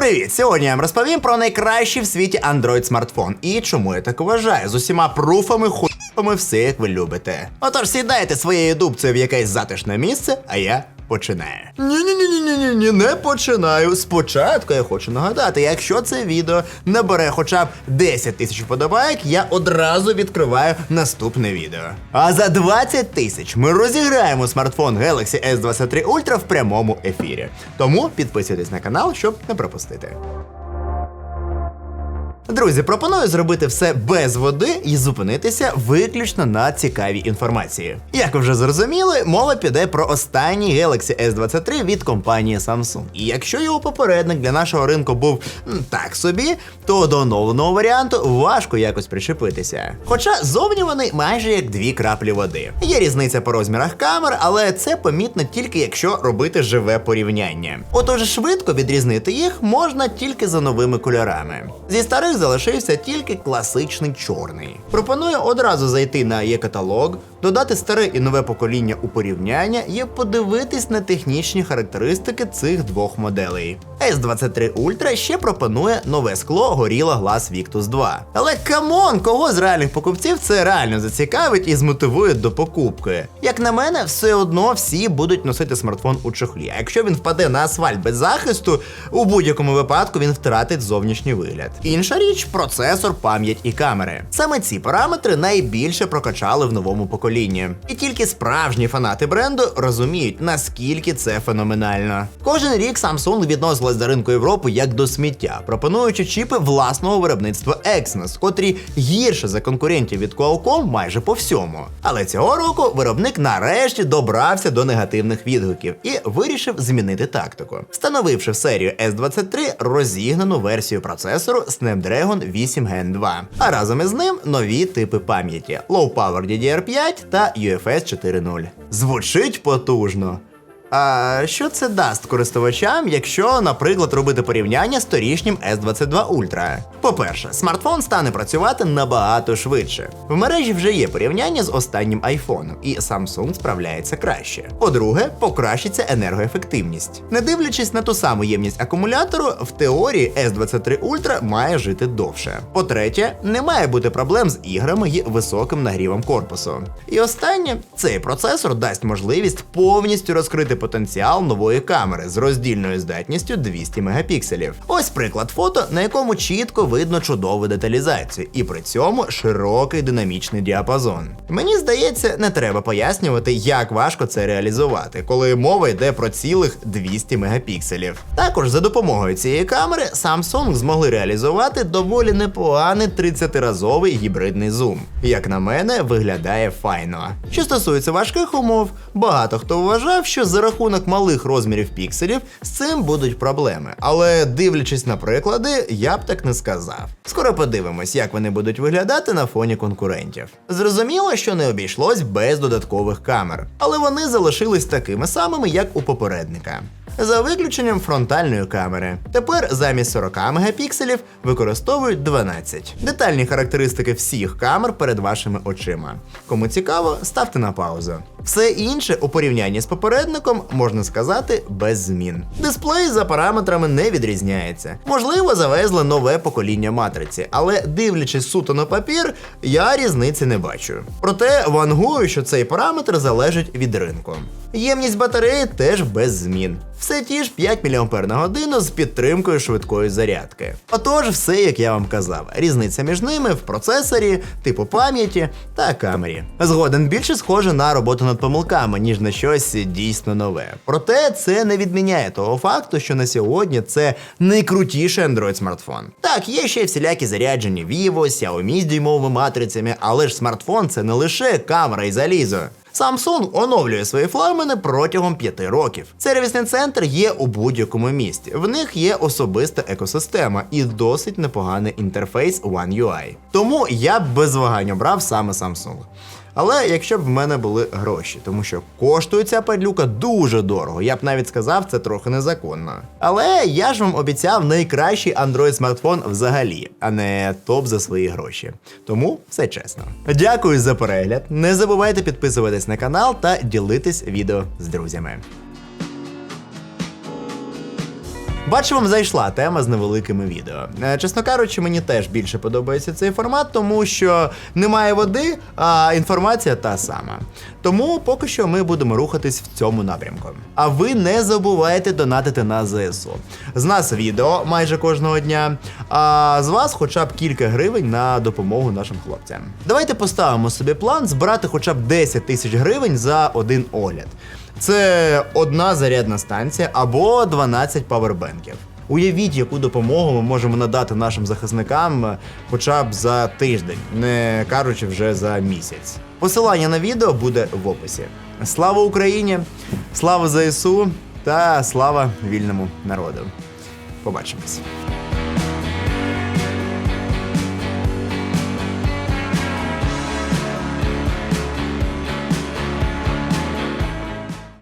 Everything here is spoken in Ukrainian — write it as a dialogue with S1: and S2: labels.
S1: Привіт! Сьогодні я вам розповім про найкращий в світі Android смартфон і чому я так вважаю з усіма пруфами, хуйами, все як ви любите. Отож сідайте своєю дубцею в якесь затишне місце, а я починаю. Ні-ні-ні-ні-ні, не починаю. Спочатку я хочу нагадати, якщо це відео набере хоча б 10 тисяч вподобайок, я одразу відкриваю наступне відео. А за 20 тисяч ми розіграємо смартфон Galaxy S23 Ultra в прямому ефірі. Тому підписуйтесь на канал, щоб не пропустити. Друзі, пропоную зробити все без води і зупинитися виключно на цікавій інформації. Як ви вже зрозуміли, мова піде про останній Galaxy S23 від компанії Samsung. І якщо його попередник для нашого ринку був так собі, то до оновленого варіанту важко якось причепитися. Хоча зовні вони майже як дві краплі води. Є різниця по розмірах камер, але це помітно тільки якщо робити живе порівняння. Отож, швидко відрізнити їх можна тільки за новими кольорами. Зі старих залишився тільки класичний чорний. Пропоную одразу зайти на є-каталог, додати старе і нове покоління у порівняння і подивитись на технічні характеристики цих двох моделей. S23 Ultra ще пропонує нове скло Gorilla Glass Victus 2. Але камон, кого з реальних покупців це реально зацікавить і змотивує до покупки. Як на мене, все одно всі будуть носити смартфон у чохлі. А якщо він впаде на асфальт без захисту, у будь-якому випадку він втратить зовнішній вигляд. Інша річ процесор, пам'ять і камери. Саме ці параметри найбільше прокачали в новому поколінні. І тільки справжні фанати бренду розуміють, наскільки це феноменально. Кожен рік Samsung відносилась до ринку Європи як до сміття, пропонуючи чіпи власного виробництва Exynos, котрі гірше за конкурентів від Qualcomm майже по всьому. Але цього року виробник нарешті добрався до негативних відгуків і вирішив змінити тактику, встановивши в серію S23 розігнану версію процесору Snapdragon 8 Gen 2, а разом із ним нові типи пам'яті Low Power DDR5 та UFS 4.0. Звучить потужно. А що це дасть користувачам, якщо, наприклад, робити порівняння з торішнім S22 Ultra? По-перше, смартфон стане працювати набагато швидше. В мережі вже є порівняння з останнім iPhone, і Samsung справляється краще. По-друге, покращиться енергоефективність. Не дивлячись на ту саму ємність акумулятору, в теорії S23 Ultra має жити довше. По-третє, не має бути проблем з іграми і високим нагрівом корпусу. І останнє, цей процесор дасть можливість повністю розкрити потенціал нової камери з роздільною здатністю 200 мегапікселів. Ось приклад фото, на якому чітко видно чудову деталізацію, і при цьому широкий динамічний діапазон. Мені здається, не треба пояснювати, як важко це реалізувати, коли мова йде про цілих 200 мегапікселів. Також за допомогою цієї камери Samsung змогли реалізувати доволі непоганий 30-разовий гібридний зум. Як на мене, виглядає файно. Що стосується важких умов, багато хто вважав, що за рахунок малих розмірів пікселів з цим будуть проблеми. Але дивлячись на приклади, я б так не сказав. Скоро подивимось, як вони будуть виглядати на фоні конкурентів. Зрозуміло, що не обійшлось без додаткових камер, але вони залишились такими самими, як у попередника. За виключенням фронтальної камери. Тепер замість 40 мегапікселів використовують 12. Детальні характеристики всіх камер перед вашими очима. Кому цікаво, ставте на паузу. Все інше у порівнянні з попередником можна сказати без змін. Дисплей за параметрами не відрізняється. Можливо, завезли нове покоління матриці, але дивлячись суто на папір, я різниці не бачу. Проте вангую, що цей параметр залежить від ринку. Ємність батареї теж без змін. Все ті ж 5 мАч з підтримкою швидкої зарядки. Отож, все як я вам казав. Різниця між ними в процесорі, типу пам'яті та камері. Згоден більше схоже на роботу над помилками, ніж на щось дійсно нове. Проте це не відміняє того факту, що на сьогодні це найкрутіший Android смартфон. Так, є ще всілякі заряджені Vivo, Xiaomi з дюймовими матрицями, але ж смартфон це не лише камера і залізо. Samsung оновлює свої флагмани протягом 5 років. Сервісний центр є у будь-якому місті. В них є особиста екосистема і досить непоганий інтерфейс One UI. Тому я б без вагань обрав саме Samsung. Але якщо б в мене були гроші, тому що коштує ця падлюка дуже дорого, я б навіть сказав, це трохи незаконно. Але я ж вам обіцяв найкращий Android смартфон взагалі, а не топ за свої гроші. Тому все чесно. Дякую за перегляд. Не забувайте підписуватись на канал та ділитись відео з друзями. Бачу, вам зайшла тема з невеликими відео. Е, Чесно кажучи, мені теж більше подобається цей формат, тому що немає води, а інформація та сама. Тому поки що ми будемо рухатись в цьому напрямку. А ви не забувайте донатити на ЗСУ. З нас відео майже кожного дня, а з вас хоча б кілька гривень на допомогу нашим хлопцям. Давайте поставимо собі план збирати хоча б 10 тисяч гривень за один огляд. Це одна зарядна станція або 12 павербенків. Уявіть, яку допомогу ми можемо надати нашим захисникам е, хоча б за тиждень, не кажучи вже за місяць. Посилання на відео буде в описі. Слава Україні! Слава ЗСУ та слава вільному народу! Побачимось!